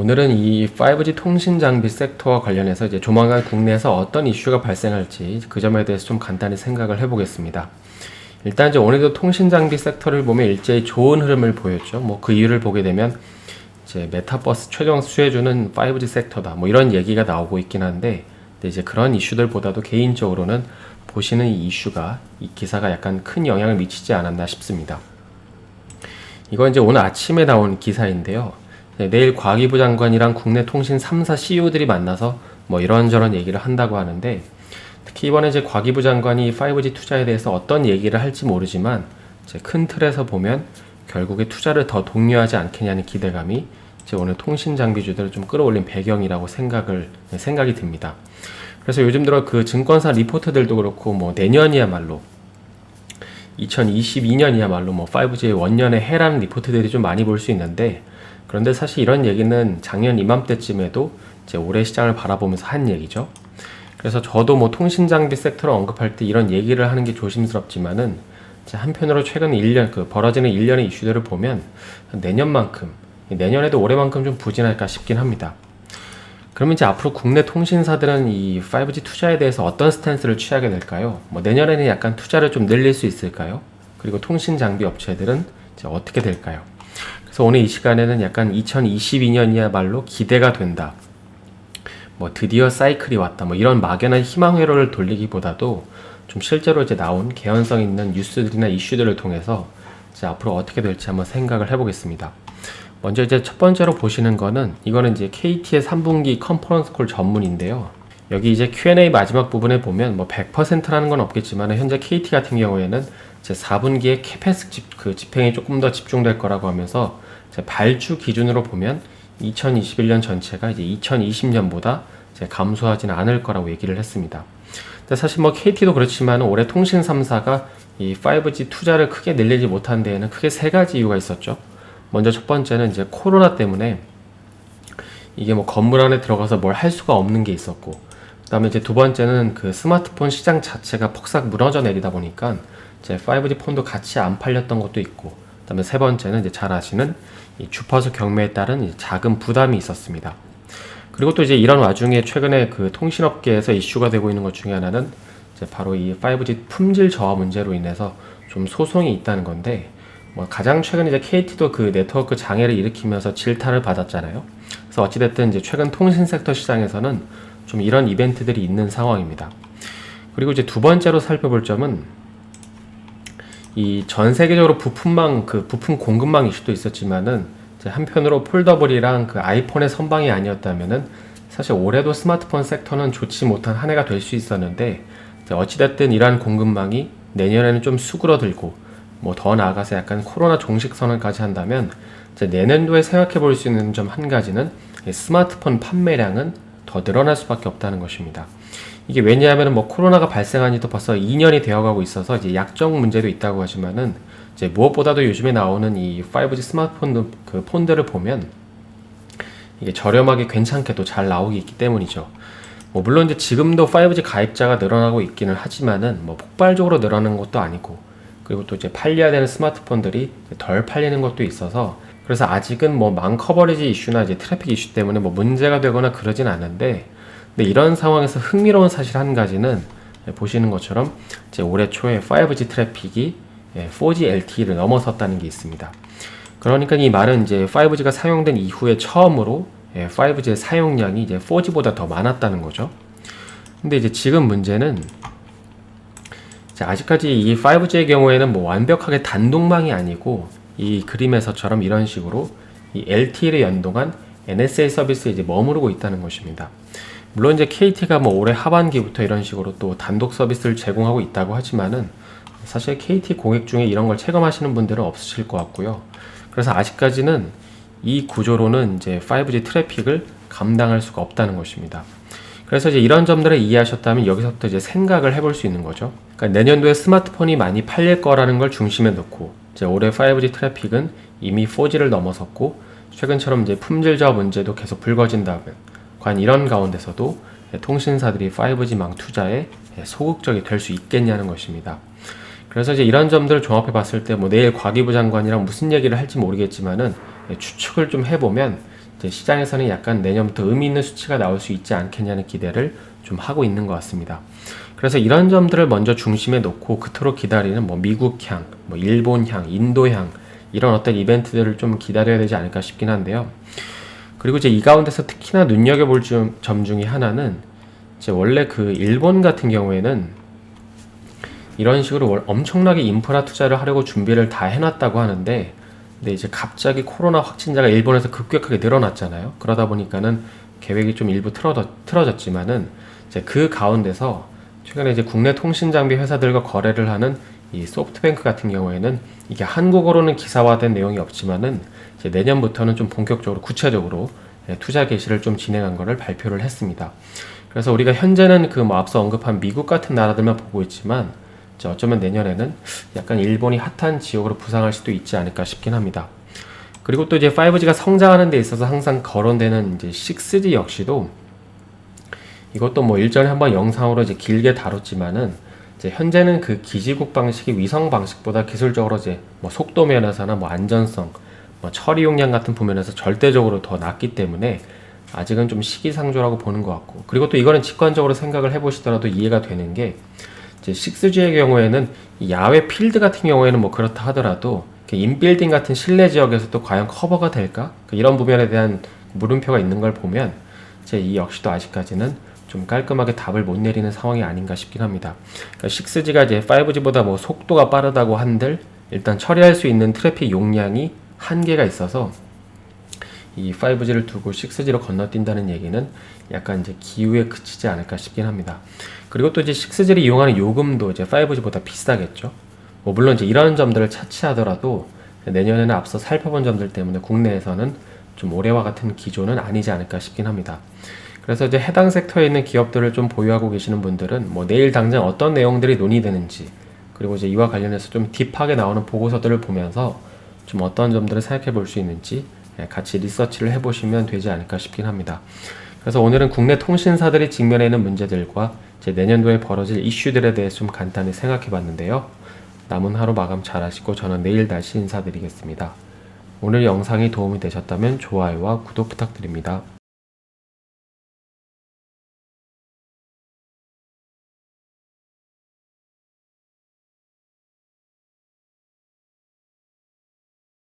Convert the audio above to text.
오늘은 이 5G 통신 장비 섹터와 관련해서 이제 조만간 국내에서 어떤 이슈가 발생할지 그 점에 대해서 좀 간단히 생각을 해보겠습니다. 일단 이제 오늘도 통신 장비 섹터를 보면 일제히 좋은 흐름을 보였죠. 뭐 그 이유를 보게 되면 이제 메타버스 최종 수혜주는 5G 섹터다. 뭐 이런 얘기가 나오고 있긴 한데 이제 그런 이슈들보다도 개인적으로는 보시는 이 이슈가 이 기사가 약간 큰 영향을 미치지 않았나 싶습니다. 이건 이제 오늘 아침에 나온 기사인데요. 네, 내일 과기부 장관이랑 국내 통신 3사 CEO들이 만나서 뭐 이런저런 얘기를 한다고 하는데 특히 이번에 이제 과기부 장관이 5G 투자에 대해서 어떤 얘기를 할지 모르지만 큰 틀에서 보면 결국에 투자를 더 독려하지 않겠냐는 기대감이 이제 오늘 통신 장비주들을 좀 끌어올린 배경이라고 생각을 네, 생각이 듭니다. 그래서 요즘 들어 그 증권사 리포트들도 그렇고 뭐 내년이야말로 2022년이야말로 뭐 5G의 원년의 해라는 리포트들이 좀 많이 볼 수 있는데 그런데 사실 이런 얘기는 작년 이맘때쯤에도 이제 올해 시장을 바라보면서 한 얘기죠. 그래서 저도 뭐 통신 장비 섹터를 언급할 때 이런 얘기를 하는 게 조심스럽지만은 한편으로 최근 1년 그 벌어지는 1년의 이슈들을 보면 내년만큼 내년에도 올해만큼 좀 부진할까 싶긴 합니다. 그러면 이제 앞으로 국내 통신사들은 이 5G 투자에 대해서 어떤 스탠스를 취하게 될까요? 뭐 내년에는 약간 투자를 좀 늘릴 수 있을까요? 그리고 통신 장비 업체들은 이제 어떻게 될까요? 그래서 오늘 이 시간에는 약간 2022년이야말로 기대가 된다. 뭐 드디어 사이클이 왔다. 뭐 이런 막연한 희망 회로를 돌리기보다도 좀 실제로 이제 나온 개연성 있는 뉴스들이나 이슈들을 통해서 이제 앞으로 어떻게 될지 한번 생각을 해보겠습니다. 먼저 이제 첫 번째로 보시는 거는 이거는 이제 KT의 3분기 컨퍼런스 콜 전문인데요. 여기 이제 Q&A 마지막 부분에 보면 뭐 100%라는 건 없겠지만 현재 KT 같은 경우에는 제 4분기에 캐패스 집, 그 집행이 조금 더 집중될 거라고 하면서 제 발주 기준으로 보면 2021년 전체가 이제 2020년보다 이제 감소하지는 않을 거라고 얘기를 했습니다. 근데 사실 뭐 KT도 그렇지만 올해 통신 3사가 이 5G 투자를 크게 늘리지 못한 데에는 크게 세 가지 이유가 있었죠. 먼저 첫 번째는 이제 코로나 때문에 이게 뭐 건물 안에 들어가서 뭘 할 수가 없는 게 있었고, 그 다음에 이제 두 번째는 그 스마트폰 시장 자체가 폭삭 무너져 내리다 보니까 이제 5G 폰도 같이 안 팔렸던 것도 있고, 그다음에 세 번째는 이제 잘 아시는 이 주파수 경매에 따른 작은 부담이 있었습니다. 그리고 또 이제 이런 와중에 최근에 그 통신업계에서 이슈가 되고 있는 것 중에 하나는 이제 바로 이 5G 품질 저하 문제로 인해서 좀 소송이 있다는 건데 뭐 가장 최근 이제 KT도 그 네트워크 장애를 일으키면서 질타를 받았잖아요. 그래서 어찌됐든 이제 최근 통신 섹터 시장에서는 좀 이런 이벤트들이 있는 상황입니다. 그리고 이제 두 번째로 살펴볼 점은 이 전 세계적으로 부품망 그 부품 공급망 이슈도 있었지만은 한편으로 폴더블이랑 그 아이폰의 선방이 아니었다면은 사실 올해도 스마트폰 섹터는 좋지 못한 한 해가 될 수 있었는데 어찌됐든 이러한 공급망이 내년에는 좀 수그러들고 뭐 더 나아가서 약간 코로나 종식 선언까지 한다면 내년도에 생각해 볼 수 있는 점 한 가지는 스마트폰 판매량은 더 늘어날 수밖에 없다는 것입니다. 이게 왜냐하면 뭐 코로나가 발생한 지도 벌써 2년이 되어가고 있어서 이제 약정 문제도 있다고 하지만은 이제 무엇보다도 요즘에 나오는 이 5G 스마트폰 그 폰들을 보면 이게 저렴하게 괜찮게도 잘 나오기 있기 때문이죠. 뭐 물론 이제 지금도 5G 가입자가 늘어나고 있기는 하지만은 뭐 폭발적으로 늘어나는 것도 아니고 그리고 또 이제 팔려야 되는 스마트폰들이 덜 팔리는 것도 있어서 그래서 아직은 뭐 망 커버리지 이슈나 이제 트래픽 이슈 때문에 뭐 문제가 되거나 그러진 않은데 근데 이런 상황에서 흥미로운 사실 한 가지는 보시는 것처럼 이제 올해 초에 5G 트래픽이 4G LTE를 넘어섰다는 게 있습니다. 그러니까 이 말은 이제 5G가 사용된 이후에 처음으로 5G의 사용량이 이제 4G보다 더 많았다는 거죠. 근데 이제 지금 문제는 아직까지 이 5G의 경우에는 뭐 완벽하게 단독망이 아니고 이 그림에서처럼 이런 식으로 이 LTE를 연동한 NSA 서비스에 이제 머무르고 있다는 것입니다. 물론 이제 KT가 뭐 올해 하반기부터 이런 식으로 또 단독 서비스를 제공하고 있다고 하지만은 사실 KT 고객 중에 이런 걸 체감하시는 분들은 없으실 것 같고요. 그래서 아직까지는 이 구조로는 이제 5G 트래픽을 감당할 수가 없다는 것입니다. 그래서 이제 이런 점들을 이해하셨다면 여기서부터 이제 생각을 해볼 수 있는 거죠. 그러니까 내년도에 스마트폰이 많이 팔릴 거라는 걸 중심에 놓고 이제 올해 5G 트래픽은 이미 4G를 넘어섰고 최근처럼 이제 품질 저하 문제도 계속 불거진다면 과연 이런 가운데서도 통신사들이 5G망 투자에 소극적이 될 수 있겠냐는 것입니다. 그래서 이제 이런 점들을 종합해 봤을 때 뭐 내일 과기부 장관이랑 무슨 얘기를 할지 모르겠지만은 추측을 좀 해보면 시장에서는 약간 내년부터 의미 있는 수치가 나올 수 있지 않겠냐는 기대를 좀 하고 있는 것 같습니다. 그래서 이런 점들을 먼저 중심에 놓고 그토록 기다리는 뭐 미국향, 뭐 일본향, 인도향 이런 어떤 이벤트들을 좀 기다려야 되지 않을까 싶긴 한데요. 그리고 이제 이 가운데서 특히나 눈여겨볼 점, 점 중에 하나는 이제 원래 그 일본 같은 경우에는 이런 식으로 월- 엄청나게 인프라 투자를 하려고 준비를 다 해놨다고 하는데 근데 이제 갑자기 코로나 확진자가 일본에서 급격하게 늘어났잖아요. 그러다 보니까는 계획이 좀 일부 틀어져, 틀어졌지만은 이제 그 가운데서 최근에 이제 국내 통신 장비 회사들과 거래를 하는 이 소프트뱅크 같은 경우에는 이게 한국어로는 기사화된 내용이 없지만은 이제 내년부터는 좀 본격적으로 구체적으로 예, 투자 개시를 좀 진행한 거를 발표를 했습니다. 그래서 우리가 현재는 그 뭐 앞서 언급한 미국 같은 나라들만 보고 있지만 어쩌면 내년에는 약간 일본이 핫한 지역으로 부상할 수도 있지 않을까 싶긴 합니다. 그리고 또 이제 5G가 성장하는 데 있어서 항상 거론되는 이제 6G 역시도 이것도 뭐 일전에 한번 영상으로 이제 길게 다뤘지만은 이제 현재는 그 기지국 방식이 위성 방식보다 기술적으로 이제 뭐 속도 면에서나 뭐 안전성, 뭐 처리 용량 같은 부면에서 절대적으로 더 낮기 때문에 아직은 좀 시기상조라고 보는 것 같고 그리고 또 이거는 직관적으로 생각을 해보시더라도 이해가 되는 게 이제 6G의 경우에는 이 야외 필드 같은 경우에는 뭐 그렇다 하더라도 인빌딩 같은 실내 지역에서도 과연 커버가 될까? 그 이런 부분에 대한 물음표가 있는 걸 보면 이제 이 역시도 아직까지는 좀 깔끔하게 답을 못 내리는 상황이 아닌가 싶긴 합니다. 그러니까 6G가 이제 5G보다 뭐 속도가 빠르다고 한들 일단 처리할 수 있는 트래픽 용량이 한계가 있어서 이 5G를 두고 6G로 건너뛴다는 얘기는 약간 이제 기후에 그치지 않을까 싶긴 합니다. 그리고 또 이제 6G를 이용하는 요금도 이제 5G보다 비싸겠죠. 뭐 물론 이제 이런 점들을 차치하더라도 내년에는 앞서 살펴본 점들 때문에 국내에서는 좀 올해와 같은 기조는 아니지 않을까 싶긴 합니다. 그래서 이제 해당 섹터에 있는 기업들을 좀 보유하고 계시는 분들은 뭐 내일 당장 어떤 내용들이 논의되는지 그리고 이제 이와 관련해서 좀 딥하게 나오는 보고서들을 보면서 좀 어떤 점들을 생각해 볼 수 있는지 예, 같이 리서치를 해보시면 되지 않을까 싶긴 합니다. 그래서 오늘은 국내 통신사들이 직면해 있는 문제들과 이제 내년도에 벌어질 이슈들에 대해 좀 간단히 생각해 봤는데요. 남은 하루 마감 잘 하시고 저는 내일 다시 인사드리겠습니다. 오늘 영상이 도움이 되셨다면 좋아요와 구독 부탁드립니다.